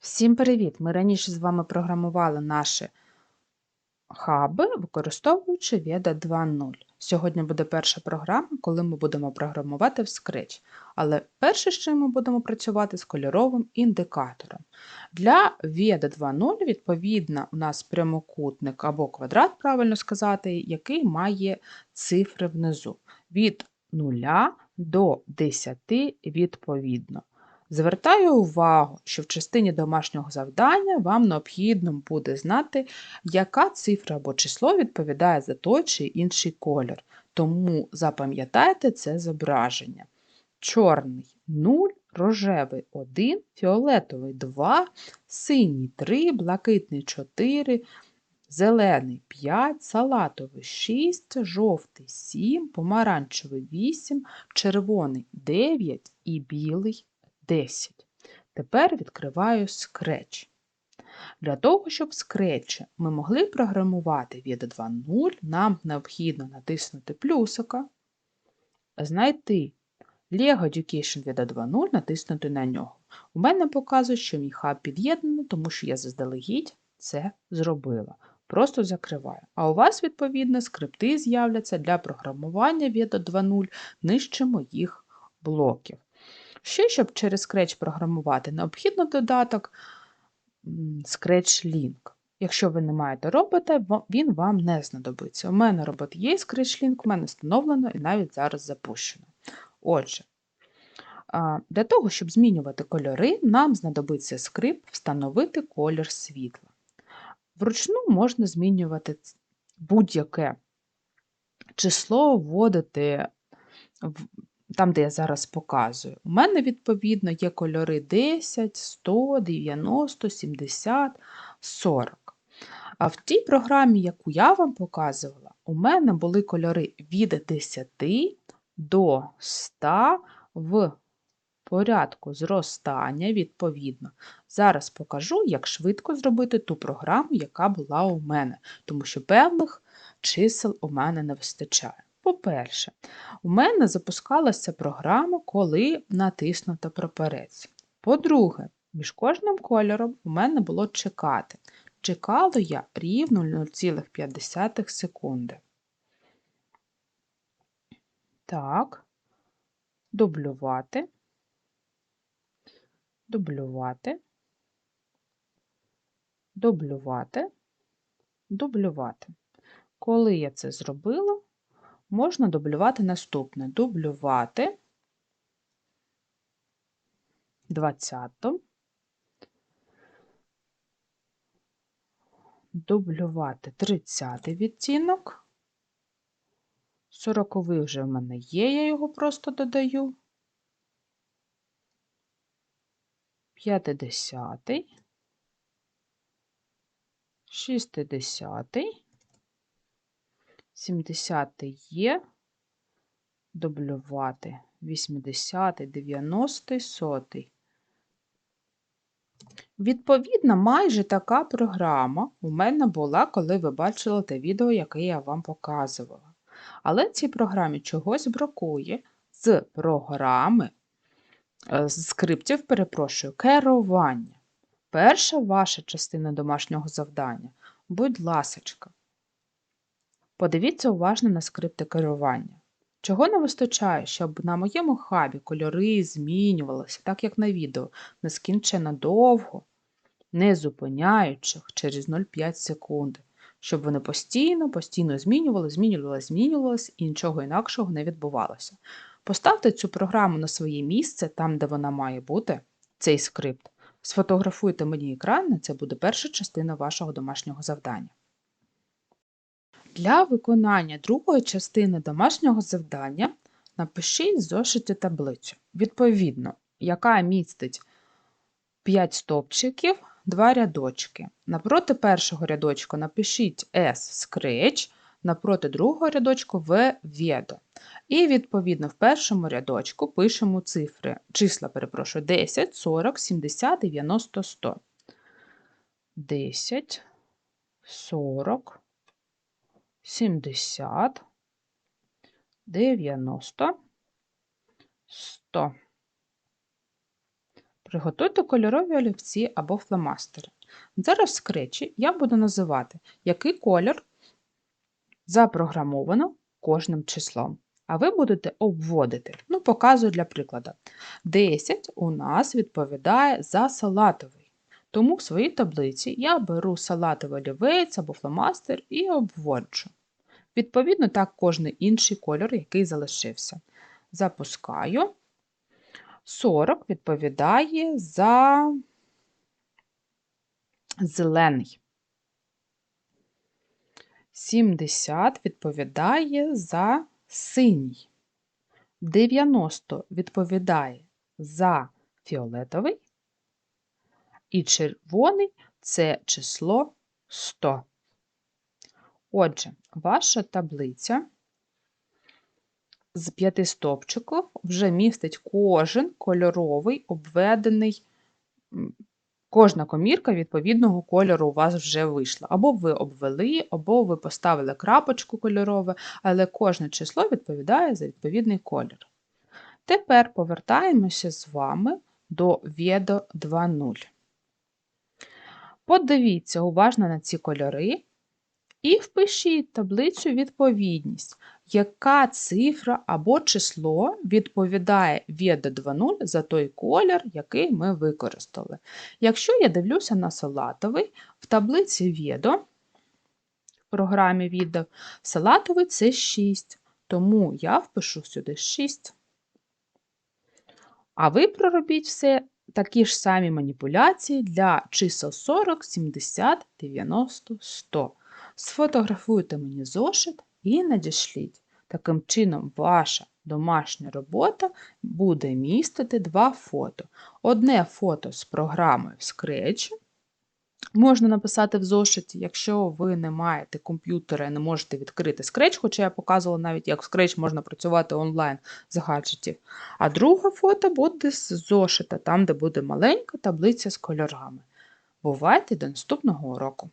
Всім привіт! Ми раніше з вами програмували наші хаби, використовуючи Veda 2.0. Сьогодні буде перша програма, коли ми будемо програмувати в Scratch. Але перше, що ми будемо працювати з кольоровим індикатором. Для Veda 2.0, відповідно, у нас прямокутник або квадрат, правильно сказати, який має цифри внизу від 0 до 10 відповідно. Звертаю увагу, що в частині домашнього завдання вам необхідно буде знати, яка цифра або число відповідає за той чи інший колір. Тому запам'ятайте це зображення. Чорний 0, рожевий 1, фіолетовий 2, синій 3, блакитний 4, зелений 5, салатовий 6, жовтий 7, помаранчевий 8, червоний 9 і білий 10. Тепер відкриваю Scratch. Для того, щоб в Scratch ми могли програмувати від 2.0, нам необхідно натиснути плюсика, знайти Lego Education від 2.0, натиснути на нього. У мене показує, що мій хаб під'єднаний, тому що я заздалегідь це зробила. Просто закриваю. А у вас, відповідно, скрипти з'являться для програмування від 2.0 нижче моїх блоків. Ще, щоб через Scratch програмувати, необхідно додаток Scratch Link. Якщо ви не маєте робота, він вам не знадобиться. У мене робот є Scratch Link, у мене встановлено і навіть зараз запущено. Отже, для того, щоб змінювати кольори, нам знадобиться скрипт встановити колір світла. Вручну можна змінювати будь-яке число, вводити там, де я зараз показую. У мене, відповідно, є кольори 10, 100, 90, 70, 40. А в тій програмі, яку я вам показувала, у мене були кольори від 10 до 100 в порядку зростання, відповідно. Зараз покажу, як швидко зробити ту програму, яка була у мене, тому що певних чисел у мене не вистачає. По-перше, у мене запускалася програма, коли натиснуто прапорець. По-друге, між кожним кольором у мене було чекати. Чекала я рівно 0,5 секунди. Так, дублювати, дублювати, дублювати, дублювати. Коли я це зробила, можна дублювати наступне: дублювати 20, дублювати 30 відтінок. 40 вже в мене є, я його просто додаю. 50, 60, 70 є, дублювати 80, 90, 100. Відповідно, майже така програма у мене була, коли ви бачили те відео, яке я вам показувала. Але цій програмі чогось бракує з програми, е, з скриптів, перепрошую, керування. Перша ваша частина домашнього завдання, будь ласочка, Подивіться уважно на скрипти керування. Чого не вистачає, щоб на моєму хабі кольори змінювалися, так як на відео, нескінченно довго, не зупиняючи через 0,5 секунди, щоб вони постійно, постійно змінювали, змінювалися, змінювалися і нічого інакшого не відбувалося. Поставте цю програму на своє місце, там, де вона має бути, цей скрипт. Сфотографуйте мені екран, це буде перша частина вашого домашнього завдання. Для виконання другої частини домашнього завдання напишіть зошиті таблицю, відповідно, яка містить 5 стовпчиків, 2 рядочки. Напроти першого рядочку напишіть S Scratch, напроти другого рядочку В Vedo. І, відповідно, в першому рядочку пишемо цифри, числа, перепрошую, 10, 40, 70, 90, 100. 10, 40, 70, 90, 100. Приготуйте кольорові олівці або фломастери. Зараз в скретчі я буду називати, який колір запрограмовано кожним числом. А ви будете обводити. Ну, показую для прикладу. 10 у нас відповідає за салатовий. Тому в своїй таблиці я беру салатовий олівець або фломастер і обводжу. Відповідно, так кожний інший кольор, який залишився. Запускаю. 40 відповідає за зелений. 70 відповідає за синій. 90 відповідає за фіолетовий. І червоний це число 100. Отже, ваша таблиця з п'яти стовпчиків вже містить кожен кольоровий обведений, кожна комірка відповідного кольору у вас вже вийшла. Або ви обвели, або ви поставили крапочку кольорове, але кожне число відповідає за відповідний колір. Тепер повертаємося з вами до Ведо 2.0. Подивіться уважно на ці кольори і впишіть таблицю відповідність, яка цифра або число відповідає Ведо 2.0 за той колір, який ми використали. Якщо я дивлюся на салатовий, в таблиці Ведо, в програмі відео, салатовий це 6, тому я впишу сюди 6. А ви проробіть все такі ж самі маніпуляції для чисел 40, 70, 90, 100. Сфотографуйте мені зошит і надішліть. Таким чином, ваша домашня робота буде містити два фото. Одне фото з програмою Scratch. Можна написати в зошиті, якщо ви не маєте комп'ютера і не можете відкрити Scratch, хоча я показувала навіть, як в Scratch можна працювати онлайн з гаджетів. А друге фото буде з зошита, там, де буде маленька таблиця з кольорами. Бувайте до наступного уроку!